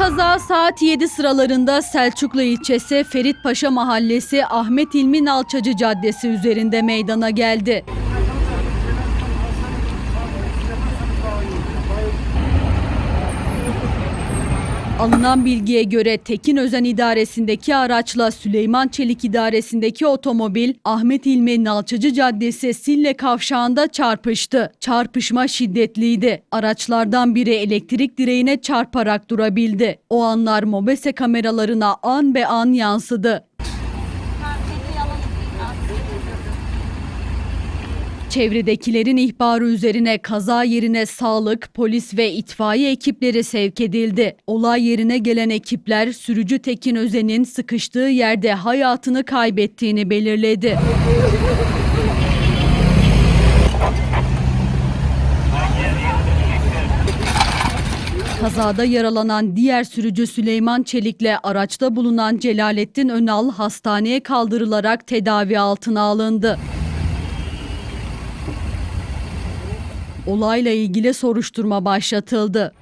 Kaza saat 7 sıralarında Selçuklu ilçesi Feritpaşa Mahallesi Ahmet İlmi Nalçacı Caddesi üzerinde meydana geldi. Alınan bilgiye göre Tekin Özen idaresindeki araçla Süleyman Çelik idaresindeki otomobil Ahmet İlmi Nalçacı Caddesi Sille kavşağında çarpıştı. Çarpışma şiddetliydi. Araçlardan biri elektrik direğine çarparak durabildi. O anlar mobese kameralarına an be an yansıdı. Çevredekilerin ihbarı üzerine kaza yerine sağlık, polis ve itfaiye ekipleri sevk edildi. Olay yerine gelen ekipler sürücü Tekin Özen'in sıkıştığı yerde hayatını kaybettiğini belirledi. Kazada yaralanan diğer sürücü Süleyman Çelik'le araçta bulunan Celalettin Önal hastaneye kaldırılarak tedavi altına alındı. Olayla ilgili soruşturma başlatıldı.